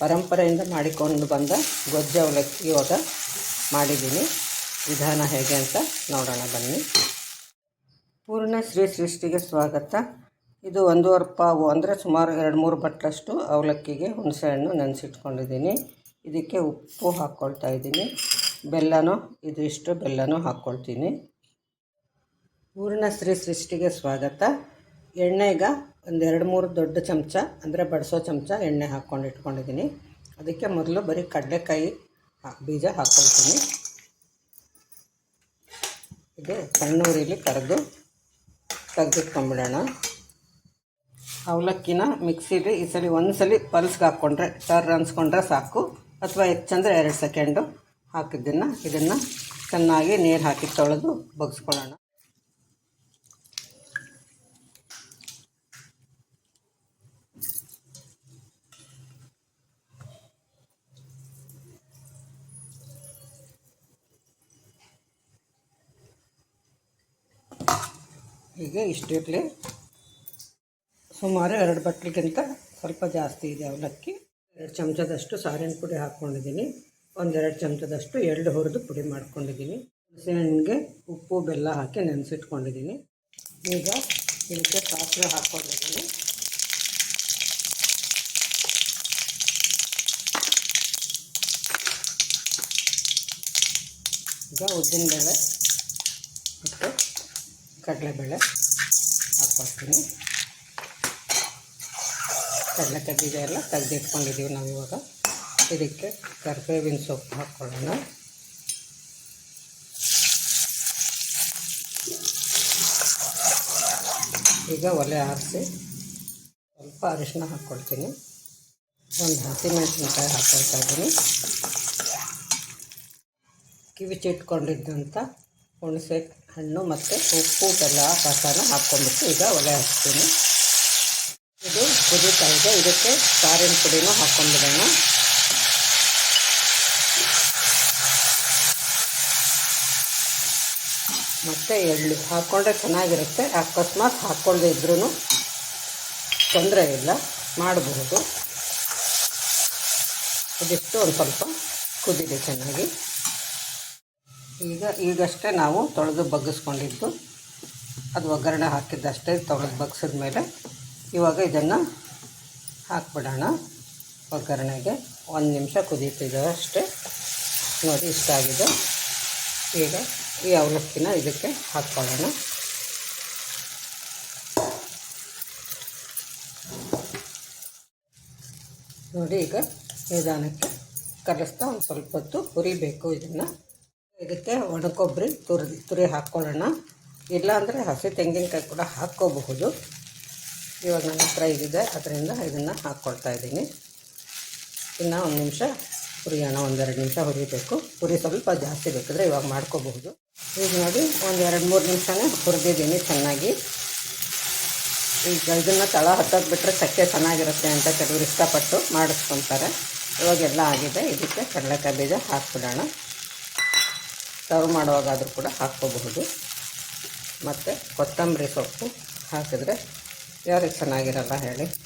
ಪರಂಪರೆಯಿಂದ ಮಾಡಿಕೊಂಡು ಬಂದ ಗೊಜ್ಜು ಅವಲಕ್ಕಿ ಇವಾಗ ಮಾಡಿದ್ದೀನಿ. ವಿಧಾನ ಹೇಗೆ ಅಂತ ನೋಡೋಣ, ಬನ್ನಿ. ಪೂರ್ಣ ಶ್ರೀ ಸೃಷ್ಟಿಗೆ ಸ್ವಾಗತ. ಇದು ಒಂದೂವರೆ ಪಾವು ಅಂದರೆ ಸುಮಾರು ಎರಡು ಮೂರು ಬಟ್ಲಷ್ಟು ಅವಲಕ್ಕಿಗೆ ಹುಣಸೆಹಣ್ಣು ನೆನೆಸಿಟ್ಕೊಂಡಿದ್ದೀನಿ. ಇದಕ್ಕೆ ಉಪ್ಪು ಹಾಕ್ಕೊಳ್ತಾ ಇದ್ದೀನಿ. ಬೆಲ್ಲನೂ, ಇದು ಇಷ್ಟು ಬೆಲ್ಲನೂ ಹಾಕ್ಕೊಳ್ತೀನಿ ಪೂರ್ಣ ಶ್ರೀ ಸೃಷ್ಟಿಗೆ ಸ್ವಾಗತ. ಎಣ್ಣೆಗೆ ಒಂದು ಎರಡು ಮೂರು ದೊಡ್ಡ ಚಮಚ, ಅಂದರೆ ಬಡಿಸೋ ಚಮಚ ಎಣ್ಣೆ ಹಾಕ್ಕೊಂಡು ಇಟ್ಕೊಂಡಿದ್ದೀನಿ. ಅದಕ್ಕೆ ಮೊದಲು ಬರೀ ಕಡಲೆಕಾಯಿ ಬೀಜ ಹಾಕ್ಕೊಳ್ತೀನಿ. ಇದು ಸಣ್ಣೂರಿಲಿ ಕರೆದು ತೆಗೆದುಕೊಂಡ್ಬಿಡೋಣ ಅವಲಕ್ಕಿನ ಮಿಕ್ಸಿಲಿ ಈ ಸಲ ಒಂದು ಸಲ ಪಲ್ಸ್ಗೆ ಹಾಕ್ಕೊಂಡ್ರೆ ಟರ್ ಅನ್ಸ್ಕೊಂಡ್ರೆ ಸಾಕು. ಅಥವಾ ಹೆಚ್ಚಂದರೆ ಎರಡು ಸೆಕೆಂಡು ಹಾಕಿದ್ದನ್ನು, ಇದನ್ನು ಚೆನ್ನಾಗಿ ನೀರು ಹಾಕಿ ತೊಳೆದು ಬಗ್ಸ್ಕೊಳ್ಳೋಣ. ಹೀಗೆ ಇಷ್ಟಿರಲಿ ಸುಮಾರು ಎರಡು ಬಟ್ಲಿಗಿಂತ ಸ್ವಲ್ಪ ಜಾಸ್ತಿ ಇದೆ ಅವಲಕ್ಕಿ. ಎರಡು ಚಮಚದಷ್ಟು ಸಾರಿನ ಪುಡಿ ಹಾಕ್ಕೊಂಡಿದ್ದೀನಿ. ಒಂದೆರಡು ಚಮಚದಷ್ಟು ಎಳ್ಳು ಹುರಿದು ಪುಡಿ ಮಾಡ್ಕೊಂಡಿದ್ದೀನಿ. ಹಣ್ಣುಗೆ ಉಪ್ಪು, ಬೆಲ್ಲ ಹಾಕಿ ನೆನೆಸಿಟ್ಕೊಂಡಿದ್ದೀನಿ. ಈಗ ಇದಕ್ಕೆ ಸಾಸಿವೆ ಹಾಕ್ಕೊಂಡಿದ್ದೀನಿ. ಈಗ ಉದ್ದಿನಬೇಳೆ ಮತ್ತು ಕಡಲೆಬೇಳೆ ಹಾಕ್ಕೊಳ್ತೀನಿ ಕಡಲೆ ಬೀಜ ಎಲ್ಲ ತೆಗೆದಿಟ್ಕೊಂಡಿದ್ದೀವಿ ನಾವು ಇವಾಗ. ಇದಕ್ಕೆ ಕರ್ಬೇವಿನ ಸೊಪ್ಪು ಹಾಕ್ಕೊಳ್ಳೋಣ. ಈಗ ಒಲೆ ಆರಿಸಿ ಸ್ವಲ್ಪ ಅರಿಶಿನ ಹಾಕ್ಕೊಳ್ತೀನಿ ಒಂದು ಹಸಿಮೆಣಸಿನ್ಕಾಯಿ ಹಾಕ್ಕೊಳ್ತಾ ಇದ್ದೀನಿ. ಕಿವಿಚಿಟ್ಕೊಂಡಿದ್ದಂಥ ಹುಣಸೆ ಹಣ್ಣು ಮತ್ತು ಉಪ್ಪು ಬೆಲ್ಲ ಪಾಕನ ಹಾಕ್ಕೊಂಡ್ಬಿಟ್ಟು ಈಗ ಒಲೆ ಹಾಕ್ತೀನಿ. ಇದು ಕುದೀತಾ ಇದೆ ಇದಕ್ಕೆ ಸಾರಿನ ಪುಡಿನೂ ಹಾಕ್ಕೊಂಡ್ಬಿಡೋಣ. ಮತ್ತು ಎಳ್ಳು ಹಾಕ್ಕೊಂಡ್ರೆ ಚೆನ್ನಾಗಿರುತ್ತೆ. ಅಕಸ್ಮಾತ್ ಹಾಕ್ಕೊಳ್ಳದೆ ಇದ್ರೂ ತೊಂದರೆ ಇಲ್ಲ. ಮಾಡಬಹುದು ಇದಿಷ್ಟು ಒಂದು ಸ್ವಲ್ಪ ಕುದಿದೆ ಚೆನ್ನಾಗಿ. ಈಗ, ಈಗಷ್ಟೇ ನಾವು ತೊಳೆದು ಬಗ್ಗಿಸ್ಕೊಂಡಿದ್ದು. ಅದು ಒಗ್ಗರಣೆ ಹಾಕಿದ್ದಷ್ಟೇ, ತೊಳೆದು ಬಗ್ಸಿದ ಮೇಲೆ ಇವಾಗ ಇದನ್ನು ಹಾಕ್ಬಿಡೋಣ. ಒಗ್ಗರಣೆಗೆ ಒಂದು ನಿಮಿಷ ಕುದೀತಿದೆ ಅಷ್ಟೇ ನೋಡಿ, ಇಷ್ಟ ಆಗಿದೆ. ಈಗ ಈ ಅವಲಕ್ಕಿನ ಇದಕ್ಕೆ ಹಾಕ್ಕೊಳ್ಳೋಣ. ನೋಡಿ, ಈಗ ನಿಧಾನಕ್ಕೆ ಕಲಿಸ್ತಾ ಒಂದು ಸ್ವಲ್ಪ ಹೊತ್ತು ಹುರಿಬೇಕು ಇದನ್ನು. ಇದಕ್ಕೆ ಒಣಕೊಬ್ಬರಿ ತುರಿ ತುರಿ ಹಾಕ್ಕೊಳ್ಳೋಣ. ಇಲ್ಲಾಂದರೆ ಹಸಿ ತೆಂಗಿನಕಾಯಿ ಕೂಡ ಹಾಕ್ಕೋಬಹುದು. ಇವಾಗ ನನ್ನ ಹತ್ರ ಇದಿದೆ, ಅದರಿಂದ ಇದನ್ನು ಹಾಕ್ಕೊಳ್ತಾ ಇದ್ದೀನಿ. ಇನ್ನು ಒಂದು ನಿಮಿಷ ಹುರಿಯೋಣ, ಒಂದೆರಡು ನಿಮಿಷ ಹುರಿಬೇಕು. ಹುರಿ ಸ್ವಲ್ಪ ಜಾಸ್ತಿ ಬೇಕಿದ್ರೆ ಇವಾಗ ಮಾಡ್ಕೋಬಹುದು. ಈಗ ನೋಡಿ, ಒಂದು ಎರಡು ಮೂರು ನಿಮಿಷನೇ ಹುರಿದಿದ್ದೀನಿ ಚೆನ್ನಾಗಿ. ಈಗ ಇದನ್ನು ತಳ ಹತ್ತೋದು ಬಿಟ್ಟರೆ ಚೆನ್ನಾಗಿರುತ್ತೆ ಅಂತ ಕೆಲವರು ಇಷ್ಟಪಟ್ಟು ಮಾಡಿಸ್ಕೊತಾರೆ. ಇವಾಗೆಲ್ಲ ಆಗಿದೆ, ಇದಕ್ಕೆ ಕಡಲೆಕಾಯಿ ಬೀಜ ಹಾಕ್ಬಿಡೋಣ. ಸರ್ವ್ ಮಾಡುವಾಗಾದರೂ ಕೂಡ ಹಾಕ್ಕೋಬಹುದು. ಮತ್ತು ಕೊತ್ತಂಬರಿ ಸೊಪ್ಪು ಹಾಕಿದ್ರೆ ಯಾರಿಗೆ ಚೆನ್ನಾಗಿರಲ್ಲ ಹೇಳಿ.